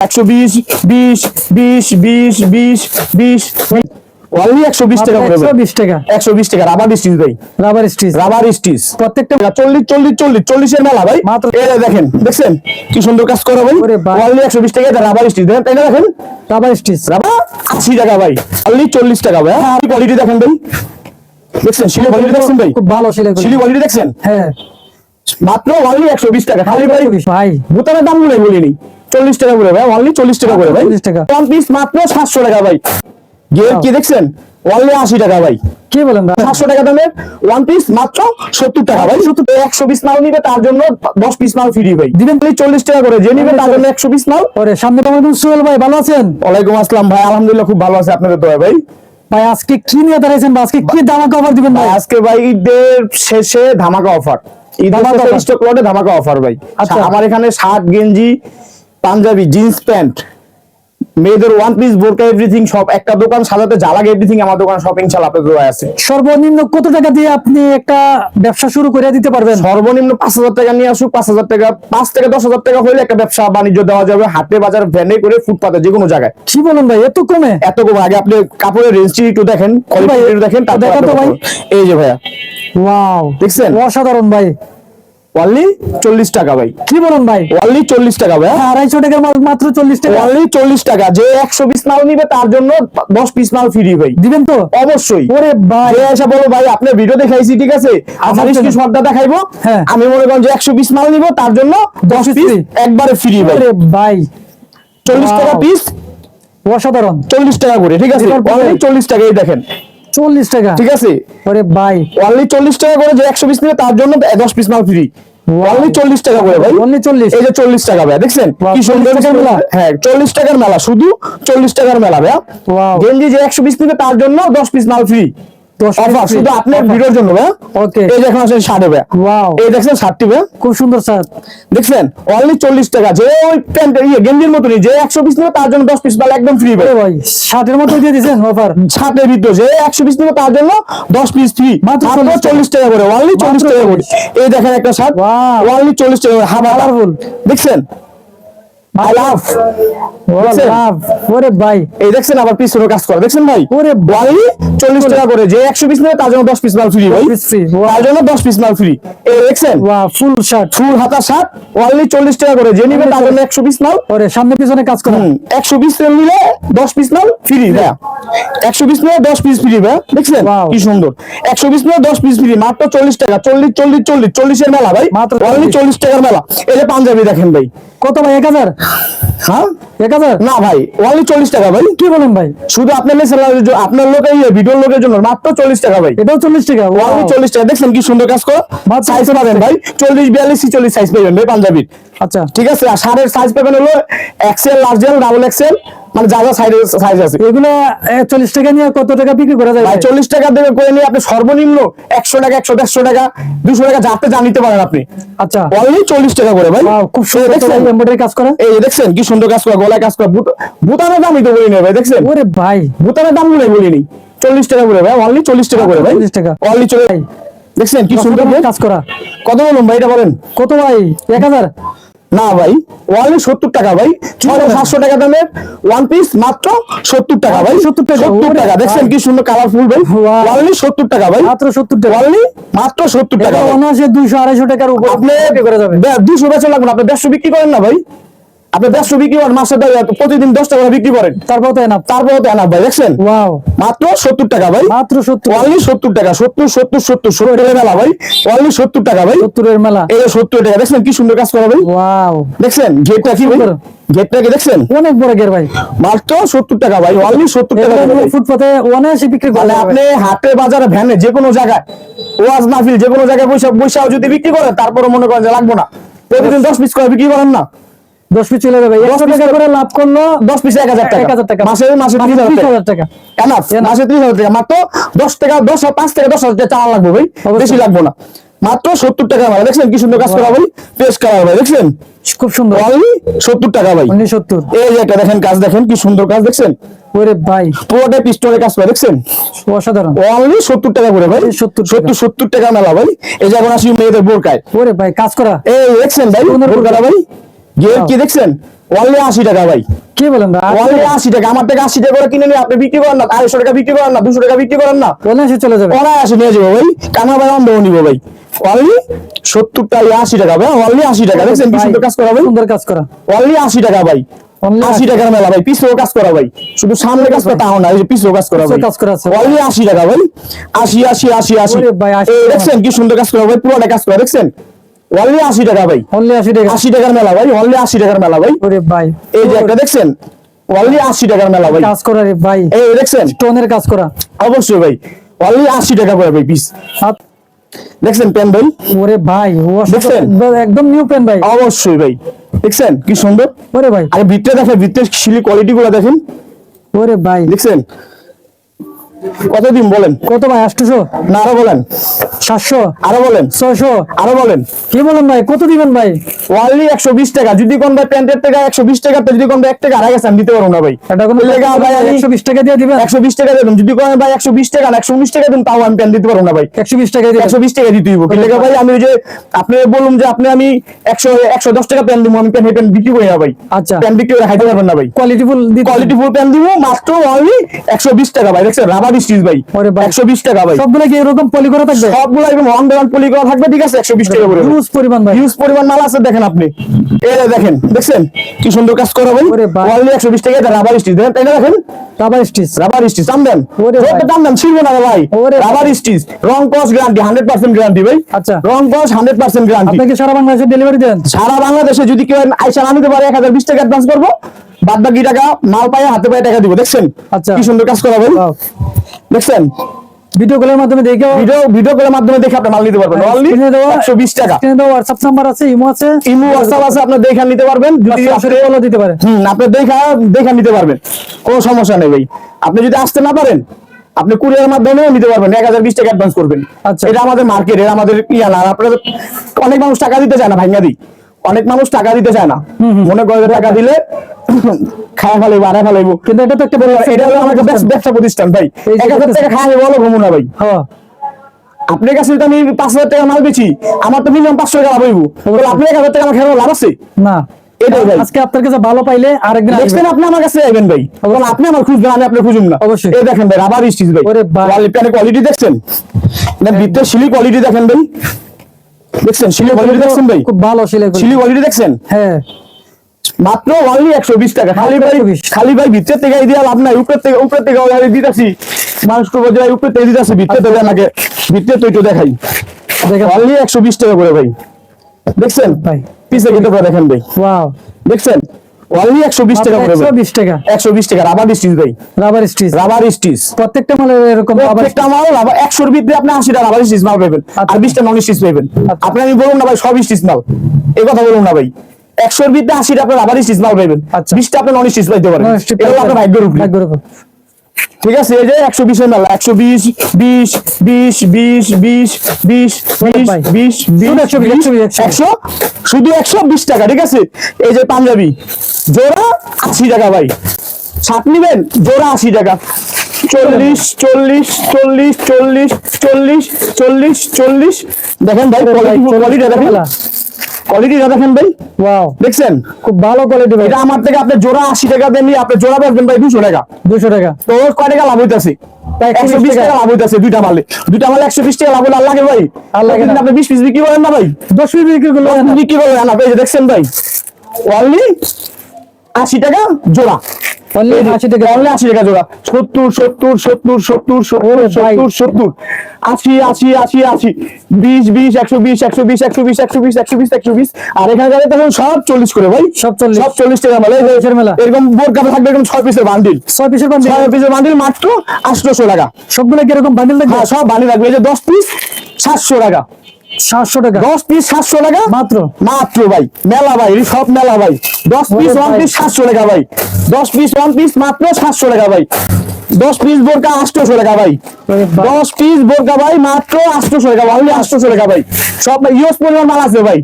একশো বিশ বিশ বিশ বিশ বিশ বিশ অনলি একশো বিশ টাকা একশো বিশ টাকা। একশো বিশ টাকা রাবার স্টিচ ভাই রাবার স্টিচ রাবার স্টিচ প্রত্যেকটা চল্লিশ চল্লিশ চল্লিশ চল্লিশের মেলা ভাই। মাত্র। দেখেন দেখছেন? কি সুন্দর কাজ করা ভাই। অনলি একশো বিশ টাকা রাবার স্টিচ দেখেন তাই না দেখেন। রাবার স্টিচ রাবার আশি টাকা ভাই। অনলি চল্লিশ টাকা ভাই। হ্যাঁ কোয়ালিটি দেখেন ভাই? দেখছেন শিলি কোয়ালিটি দেখছেন ভাই? খুব ভালো শিলি কোয়ালিটি দেখছেন? হ্যাঁ। মাত্র অনলি একশো বিশ টাকা। খালি ভাই ভাই। বোতামের দামগুলো বলিনি। চল্লিশ টাকা করে ভাই অনলি চল্লিশ টাকা করে ভাই। 40 টাকা। ওয়ান পিস মাত্র সাতশো টাকা ভাই। গিয়ে কি দেখছেন? অনলি আশি টাকা ভাই। কি বলেন ভাই? সাতশো টাকা দামের ওয়ান পিস মাত্র সত্তর টাকা ভাই। সত্তর একশো পিস মাল নিবে তার জন্য দশ পিস মাল ফ্রি ভাই। দিবেন চল্লিশ টাকা করে যে নিবে তার জন্য একশো পিস মাল। ওরে সামনে কেমন সোহেল ভাই ভালো আছেন? ওয়ালাইকুম আসসালাম ভাই আলহামদুলিল্লাহ খুব ভালো আছে আপনাদের দয়া ভাই। ভাই আজকে কি নিয়ে দাঁড়াইছেন আজকে কি দামা কভার দিবেন ভাই আজকে ভাই ঈদের শেষে ধামাকা অফার ঈদের ধামাকা ধামাকা অফার ভাই। আচ্ছা। আমার এখানে শার্ট গেঞ্জি পাঞ্জাবি জিন্স প্যান্ট মেয়েদের ওয়ান পিস বোরকা এভরিথিং সব একটা দোকান সাজাতে যা লাগে এভরিথিং আমার দোকান শপিং চাল আপনাদের দোয়া আছে। সর্বনিম্ন কত টাকা দিয়ে আপনি একটা ব্যবসা শুরু করে দিতে পারবেন? সর্বনিম্ন পাঁচ হাজার টাকা নিয়ে আসুক পাঁচ হাজার টাকা পাঁচ থেকে দশ হাজার টাকা হলে একটা ব্যবসা বাণিজ্য দেওয়া যাবে হাটে বাজার ভ্যানে করে ফুটপাতে যে কোনো জায়গায়। কি বলেন ভাই এত কমে? এত কমে আগে আপনি কাপড়ের রেঞ্জটি একটু দেখেন দেখেন তারপর দেখান তো ভাই। এই যে ভাইয়া। ওয়াও দেখছেন? অসাধারণ ভাই। অনলি চল্লিশ টাকা ভাই। কি বলেন ভাই? অনলি চল্লিশ টাকা ভাইয়া হ্যাঁ, আড়াইশো টাকার মাল মাত্র চল্লিশ টাকা। অনলি চল্লিশ টাকা। যে একশো পিস মাল নিবে তার জন্য দশ পিস মাল ফ্রি ভাই। দিবেন তো? অবশ্যই। ওরে ভাই। যে এসে বলো ভাই আপনার ভিডিও দেখাইছি ঠিক আছে? আমার আচ্ছা। স্ক্রিনশটটা দেখাইবো। হ্যাঁ। আমি মনে করেন যে একশো পিস মাল নিব তার জন্য দশ পিস একবারে ফ্রি ভাই। ভাই। চল্লিশ টাকা পিস অসাধারণ। চল্লিশ টাকা করে ঠিক আছে। চল্লিশ টাকা এই দেখেন। চল্লিশ টাকা। ঠিক আছে? ওরে ভাই। অনলি চল্লিশ টাকা করে যে একশো পিস নিবে তার জন্য দশ পিস মাল ফ্রি অনলি চল্লিশ টাকা করে ভাই। অনলি চল্লিশ? এই যে চল্লিশ টাকা ভাই দেখছেন? কি সুন্দর 40 টাকার মেলা? হ্যাঁ চল্লিশ টাকার মেলা শুধু চল্লিশ টাকার মেলা ভাইয়া Wow. গেঞ্জি যে একশো পিস নিবে তার জন্য দশ পিস মাল ফ্রি দশ piece অফার free। শুধু আপনার ভিডিওর জন্য ভাইয়া? এই দেখেন আসেন ষাটে ভাইয়া। এই দেখছেন ষাটটি খুব সুন্দর স্যার দেখছেন? অনলি চল্লিশ টাকা যে ওই প্যান্ট ইয়ে গেঞ্জির মতনই যে একশো পিস নেবে তার জন্য দশ পিস মাল একদম ফ্রি ভাই ষাটের মতো দিয়ে দিয়েছেন অফার ষাটের ভিতরে যে একশো পিস নেবে তার জন্য দশ পিস ফ্রি মাত্র মাত্র 40 টাকা। চল্লিশ টাকা করে অনলি চল্লিশ টাকা করে। এই দেখেন একটা শার্ট. অনলি চল্লিশ টাকা করে। Half Colourful। দেখছেন? লাভ? লাভ ওরে ভাই এই দেখছেন আবার পিছনে কাজ করে দেখছেন ভাই? ওরে অনলি চল্লিশ টাকা করে যে একশো পিস নেবে তার জন্য দশ পিস মাল ফ্রি ভাই। Piece তার জন্য পিস মাল ফ্রি এই দেখছেন? ওয়া ফুল শার্ট ফুল হাতা শার্ট অনলি চল্লিশ টাকা করে। যে নিবে তার জন্য পিস মাল। ওরে সামনে পিছনে কাজ করা। একশো পিস নিলে দশ পিস মাল ফ্রি ভাইয়া। একশো পিস নিলে দশ পিস ফ্রি ভাইয়া। দেখছেন? কি সুন্দর। একশো পিস নিলে দশ পিস ফ্রি মাত্র চল্লিশ টাকা। চল্লিশ চল্লিশ চল্লিশ চল্লিশের মেলা ভাই। মাত্র অনলি 40 চল্লিশ টাকার মেলা। এই যে পাঞ্জাবি দেখেন ভাই। কত ভাই? এক হাজার? হ্যাঁ? এক হাজার? না ভাই অনলি চল্লিশ টাকা ভাই। কি বলেন ভাই? শুধু আপনার আপনার লোকের ভিডিওর লোকের জন্য মাত্র চল্লিশ টাকা ভাই। এটাও চল্লিশ টাকা? চল্লিশ টাকা। দেখছেন কি সুন্দর কাজ করো? সাইজ পাবেন ভাই। চল্লিশ বিয়াল্লিশ চল্লিশ সাইজ পাবেন ভাই পাঞ্জাবির। আচ্ছা। ঠিক আছে? আর শার্টের সাইজ পাবেন হলো XL large L double XL মানে যা যা সাইজ আছে এগুলো চল্লিশ টাকা নিয়ে কত টাকা বিক্রি করা যায়? চল্লিশ টাকা দেবে করে নিয়ে আপনি সর্বনিম্ন একশো টাকা একশো দেড়শো টাকা দুশো টাকা যাতে যা নিতে পারেন আপনি। আচ্ছা। অনলি চল্লিশ টাকা করে ভাই। খুব সুন্দর এমব্রয়ডারি কাজ করা। এই দেখছেন? কি সুন্দর কাজ করা গলায় কাজ করা। বুতানের দামই তো বলি না ভাই দেখছেন? ওরে ভাই। বুতানের দামগুলো বলিনি। চল্লিশ টাকা করে ভাই অনলি চল্লিশ টাকা করে ভাই। 40 টাকা। অনলি চল্লিশ ভাই। দেখছেন? কি সুন্দর? কাজ করা। কত বলুন ভাই এটা বলেন? কত ভাই? এক হাজার? না ভাই ওয়ালে সত্তর টাকা ভাই। ছয় সাতশো টাকা দামের ওয়ান পিস মাত্র সত্তর টাকা ভাই। 70 টাকা, সত্তর টাকা দেখছেন কি সুন্দর কালারফুল ভাই। Wow. সত্তর টাকা ভাই। মাত্র সত্তর টাকা। মাত্র সত্তর টাকা এটা দুইশো আড়াইশো টাকার উপর আপনি দুশো বেচা লাগবে না আপনি দেড়শো বিক্রি করেন না ভাই। আপনি দেড়শো বিক্রি করেন মাসে দশ- প্রতিদিন দশ টাকা করে বিক্রি করেন। তারপর তো এনাফ তারপরে তো এনাফ ভাই দেখছেন? মাত্র সত্তর টাকা ভাই। মাত্র সত্তর। অনলি সত্তর টাকা সত্তর সত্তর সত্তর সত্তরের মেলা ভাই। অনলি সত্তর টাকা ভাই। সত্তরের মেলা। এই সত্তর টাকা দেখছেন কি সুন্দর কাজ করা ভাই? ওয়াও দেখছেন? গেটটা কি ভাই? সুন্দর। গেটটা কি দেখছেন? অনেক বড় গের ভাই। মাত্র সত্তর টাকা ভাই অনলি সত্তর টাকা ফুটপাতে অনায়াসে বিক্রি করা মানে আপনি হাটে বাজারে ভ্যানে যে কোনো জায়গায় ওয়াজ মাহফিল যে কোনো জায়গায় বৈশাখ বৈশাখ যদি বিক্রি করেন তারপরে মনে করেন যে লাগবো না। প্রতিদিন দশ পিস করে বিক্রি করেন না। দশ পিস চলে যাবে। একশো টাকা করে- লাভ করল দশ পিসে এক হাজার টাকা। এক হাজার টাকা। মাসে মাসে ত্রিশ হাজার টাকা। এনাফ মাসে ত্রিশ হাজার টাকা। মাত্র দশ টাকা দশ পাঁচ থেকে দশ হাজার টাকা লাগবে ভাই। বেশি লাগবো না। মাত্র সত্তর টাকা ভাই। দেখছেন কি সুন্দর কাজ করা ভাই? কালার ভাই দেখছেন? খুব সুন্দর। অনলি সত্তর টাকা ভাই। সত্তর। এই যে একটা দেখেন কাজ দেখেন কি সুন্দর কাজ দেখছেন? ওরে ভাই। পুরোটাই পিস্টনের কাজ করে দেখছেন? অসাধারণ। অনলি সত্তর টাকা করে ভাই। 70 টাকা। সত্তর সত্তর টাকা মেলা ভাই। এই যে এখন আসি মেয়েদের বোরকায়। ওরে ভাই কাজ করা। এই দেখছেন ভাই? বোরকাটা ভাই? গিয়ে কি দেখছেন? অনলি আশি টাকা ভাই। কি বলেন অনলি আশি টাকা? আমার থেকে আশি টাকা করে কিনে নিয়ে আপনি বিক্রি করেন না আড়াইশো টাকা বিক্রি করেন না দুশো টাকা বিক্রি করেন না। অনায়াসে চলে যাবে। অনায়াসে নিয়ে যাব ভাই। কানা ভাই অন্ধ নিব ভাই। অনলি সত্তর টাকা আশি টাকা ভাই অনলি আশি টাকা। দেখছেন কি সুন্দর কাজ করা ভাই? সুন্দর কাজ করা। অনলি আশি টাকা ভাই। আশি 80 টাকার মেলা ভাই। পিছনেও কাজ করা ভাই। শুধু সামনে কাজ করা। তাও না এই যে পিছনেও কাজ করা ভাই। কাজ করা আছে। অনলি আশি টাকা ভাই। আশি আশি আশি আশি। ওরে ভাই, 80 এই টাকা। দেখছেন কি সুন্দর কাজ করা ভাই পুরোটা কাজ করা দেখছেন? অনলি আশি টাকা ভাই। অনলি আশি টাকা। আশি টাকার মেলা ভাই অনলি আশি টাকার মেলা ভাই। ওরে ভাই। এই যে একটা দেখছেন? অনলি আশি টাকার মেলা ভাই। কাজ করা রে ভাই। এই দেখছেন? স্টোনের কাজ করা। অবশ্যই ভাই। অনলি আশি টাকা করে ভাই পিস দেখছেন পেন ভাই ওরে ভাই দেখছেন? একদম নিউ পেন ভাই। অবশ্যই ভাই। দেখছেন? কি সুন্দর? ওরে ভাই। আরে ভিতরে দেখেন ভিতরে শিলি কোয়ালিটি গুলো দেখেন। ওরে ভাই। দেখছেন? কতদিন বলেন? কত ভাই আটশোশো? না আরও বলেন। সাতশো? আরও বলেন। ছয়শো? আরও বলেন। কি বলেন ভাই কত দিবেন ভাই? ওয়ানলি একশো বিশ টাকা। যদি কোন ভাই প্যান্টের টাকা একশো বিশ টাকা যদি কোন ভাই এক টাকা আড়াই গেছে আমি দিতে পারব না ভাই। এটা কোনো লেগা ভাই একশো বিশ টাকা দিয়ে দিবেন? একশো বিশ টাকা দেবেন যদি কোন ভাই একশো বিশ টাকা একশো উনিশ টাকা দেন তাও আমি প্যান্ট দিতে পারব না ভাই। একশো বিশ টাকা দিয়ে একশো বিশ টাকা দিতে হইব। কিন্তু ভাই আমি ওই যে আপনি বলুন যে আপনি আমি একশো একশো দশ টাকা প্যান্ট দিব আমি প্যান্ট প্যান্ট বিক্রি করি না ভাই। আচ্ছা। প্যান্ট বিক্রি করে খাইতে পারবেন না ভাই। কোয়ালিটি ফুল দিতে কোয়ালিটি ফুল প্যান্ট দিব মাত্র অনলি একশো বিশ টাকা ভাই। দেখছেন? রাবার স্টিচ ভাই। একশো বিশ টাকা ভাই। সবগুলো কি এরকম পলি করা থাকবে? সবগুলো একদম অন ডিমান্ড পলি করা থাকবে ঠিক আছে? একশো বিশ টাকা করে। হিউজ পরিমাণ ভাই। হিউজ পরিমাণ মাল আছে দেখেন আপনি। এই দেখেন দেখছেন? কি সুন্দর কাজ করা ভাই। অনলি একশো বিশ টাকা রাবার স্টিচ দেখেন তাই না দেখেন? রাবার স্টিচ রাবার স্টিচ দাম দেন। ওরে ভাই। জোরটা দাম দেন ছিড়বে না ভাই। রাবার স্টিচ রং কস গ্যারান্টি হান্ড্রেড পার্সেন্ট গ্যারান্টি ভাই। আচ্ছা। রং কস হান্ড্রেড পার্সেন্ট গ্যারান্টি আপনাকে সারা বাংলাদেশে ডেলিভারি দেন। সারা বাংলাদেশে যদি কেউ আইসা না নিতে পারে এক হাজার বিশ টাকা অ্যাডভান্স করব। বাদ বাকি টাকা মাল পায়ে হাতে পায়ে টাকা দিব দেখছেন? আচ্ছা। কি সুন্দর কাজ করা ভাই. দেখছেন? ভিডিও কলের মাধ্যমে দেখেও ভিডিও ভিডিও কলের মাধ্যমে দেখে আপনি মাল নিতে পারবেন। অনলি একশো বিশ টাকা। স্ক্রিনে দেওয়া হোয়াটসঅ্যাপ নাম্বার আছে ইমো আছে। ইমো হোয়াটসঅ্যাপ আছে আপনি দেখে নিতে পারবেন। যদি আপনি- কলও দিতে পারে। হুম আপনি দেখা দেখা নিতে পারবেন। কোনো সমস্যা নেই ভাই। আপনি যদি আসতে না পারেন আপনি কুরিয়ার মাধ্যমে নিতে পারবেন। এক হাজার বিশ টাকা অ্যাডভান্স করবেন। আচ্ছা। এটা আমাদের মার্কেট এটা আমাদের ইয়া না। আপনার অনেক মানুষ টাকা দিতে চায় না ভাঙ্গা দিই অনেক মানুষ টাকা দিতে চায় না। মনে করে টাকা দিলে খাওয়া ফেলাইবো আড়া ফেলাইবো কিন্তু এটা তো একটা এটা হলো আমাদের ব্যবসা- ব্যবসা প্রতিষ্ঠান ভাই। এক হাজার টাকা খাওয়া বলো ঘুমো না ভাই। হ্যাঁ। আপনার কাছে আমি পাঁচ হাজার টাকা মাল বেচি আমার তো মিনিমাম পাঁচশো টাকা লাভ আপনার এক হাজার টাকা আমার খেয়ে লাভ আছে? না। এটাই ভাই। আজকে আপনার কাছে ভালো পাইলে আরেকদিন আসবেন। দেখছেন আপনি আমার কাছে আইবেন ভাই। কারণ আপনি আমার খুঁজবেন আমি আপনার খুঁজুম না। অবশ্যই। এই দেখেন ভাই রাবার স্টিচ ভাই। ওরে। কোয়ালিটি দেখছেন? না ভিতরে শিলি কোয়ালিটি দেখেন ভাই। দেখছেন? শিলি কোয়ালিটি দেখছেন ভাই? খুব ভালো শিলি কোয়ালিটি দেখছেন? হ্যাঁ। মাত্র অনলি একশো বিশ টাকা। খালি ভাই খালি ভাই ভিতরে থেকে দিয়ে লাভ নাই উপরে থেকে উপরে থেকে আমি দিতেছি। মানুষ তো উপরে থেকে দিতেছি ভিতরে আমাকে ভিতরে তো একটু দেখাই। অনলি একশো বিশ টাকা করে ভাই। দেখছেন? ভাই। পিছে কিন্তু দেখেন ভাই। ওয়াও দেখছেন? অনলি একশো বিশ টাকা করে একশো বিশ টাকা। একশো বিশ টাকা রাবার স্টিচ ভাই। রাবার স্টিচ রাবার স্টিচ প্রত্যেকটা মালের এরকম রাবার প্রত্যেকটা মাল রাবার একশোর ভিতরে আপনি আশিটা রাবার স্টিচ মাল পাবেন। আর বিশটা নন স্টিচ পাবেন। আপনি আমি বলুন না ভাই সব স্টিচ মাল। এই কথা বলুন না ভাই। একশোর ভিতরে আশিটা আপনি রাবার স্টিচ মাল পাবেন আচ্ছা। বিশটা আপনি নন স্টিচ পাইতে পারেন এটা আপনার ভাগ্যের উপরে। ভাগ্যের উপর। ঠিক আছে এই যে একশো বিশের মেলা একশো বিশ বিশ বিশ বিশ বিশ বিশ বিশ। বিশ শুধু বিশ 120, বিশ, 120, একশো শুধু একশো বিশ টাকা ঠিক আছে? এই যে পাঞ্জাবি জোড়া আশি টাকা ভাই। ছাপ নিবেন? জোড়া আশি টাকা। চল্লিশ চল্লিশ চল্লিশ চল্লিশ চল্লিশ চল্লিশ চল্লিশ। দেখেন ভাই কোয়ালিটি দেখেন। কোয়ালিটিটা দেখেন ভাই। ওয়াও দেখছেন? খুব ভালো কোয়ালিটি ভাই। এটা আমার থেকে আপনি জোড়া আশি টাকা দেন আপনি জোড়া বেচবেন ভাই দুশো টাকা। দুশো টাকা। তো কয় টাকা লাভ হইতাছে? তাই একশো বিশ টাকা। লাভ হইতাছে দুইটা মালে। দুইটা মালে একশো বিশ টাকা লাভ হলে লাগে ভাই। আর লাগে আপনি বিশ পিস বিক্রি করেন না ভাই। দশ পিস বিক্রি করলে। বিক্রি না ভাই দেখছেন ভাই। অনলি আশি টাকা জোড়া। Only 80 টাকা। অনলি আশি টাকা জোড়া। সত্তর সত্তর সত্তর সত্তর সত্তর সত্তর সত্তর। আশি আশি আশি আশি। বিশ বিশ একশো বিশ একশো বিশ একশো বিশ একশো বিশ একশো বিশ একশো বিশ। আর এখানে যাবে তখন সব চল্লিশ করে ভাই। সব 40 সব চল্লিশ টাকা মেলা। মেলা। এরকম বোর্ড কাপে থাকবে এরকম ছয় পিসের বান্ডিল ছয় পিসের বান্ডিল ছয় পিসের বান্ডিল মাত্র আটশোশো টাকা। সবগুলো কি এরকম বান্ডিল থাকবে? হ্যাঁ সব বান্ডিল রাখবে যে দশ পিস সাতশো টাকা। সাতশো টাকা। দশ পিস সাতশো টাকা? মাত্র। মাত্র ভাই। মেলা ভাই সব মেলা ভাই। দশ পিস ওয়ান পিস সাতশো টাকা ভাই। দশ পিস ওয়ান পিস মাত্র সাতশো টাকা ভাই। দশ পিস বোরকা আটশোশো টাকা ভাই। ওরে ভাই। দশ পিস বোরকা ভাই মাত্র আটশোশো টাকা ভাই আটশোশো টাকা ভাই। সব ইউজ পরিমাণ মাল আছে ভাই।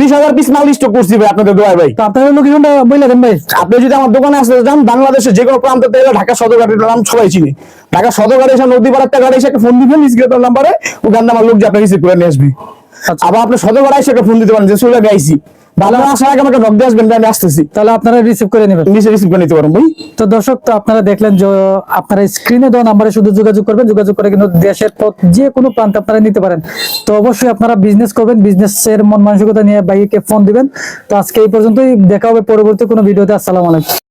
বিশ হাজার পিস মাল স্টক করছি ভাই আপনাদের দোয়ায় ভাই। তো আপনাদের লোকেশনটা বলে দেন ভাই। আপনি যদি আমার দোকানে আসতে যান বাংলাদেশের যে কোনো প্রান্ত থেকে ঢাকা সদর গাড়ির নাম সবাই চিনি। ঢাকা সদর গাড়ি এসে নদী পাড়ার গাড়ি এসে একটা ফোন দিবেন স্ক্রিপ্টার নাম্বারে ওখানে আমার লোক যে আপনাকে রিসিভ করে নিয়ে আসবে। আচ্ছা। আবার আপনি সদর গাড়ি এসে একটা ফোন দিতে পারেন যে চলে গেছি। ভালো আসার আগে আমাকে নক দিয়ে আসবেন আমি আসতেছি। তাহলে আপনারা রিসিভ করে নেবেন। নিচে রিসিভ করে নিতে পারব ভাই। তো দর্শক তো আপনারা দেখলেন যে আপনারা স্ক্রিনে দেওয়া নাম্বারে শুধু যোগাযোগ করবেন যোগাযোগ করে কিন্তু দেশের পথ যে কোনো প্রান্তে আপনারা নিতে পারেন। তো অবশ্যই আপনারা বিজনেস করবেন বিজনেসের মন মানসিকতা নিয়ে বাইকে ফোন দিবেন। তো আজকে এই পর্যন্তই দেখা হবে পরবর্তী কোনো ভিডিওতে আসসালামু আলাইকুম।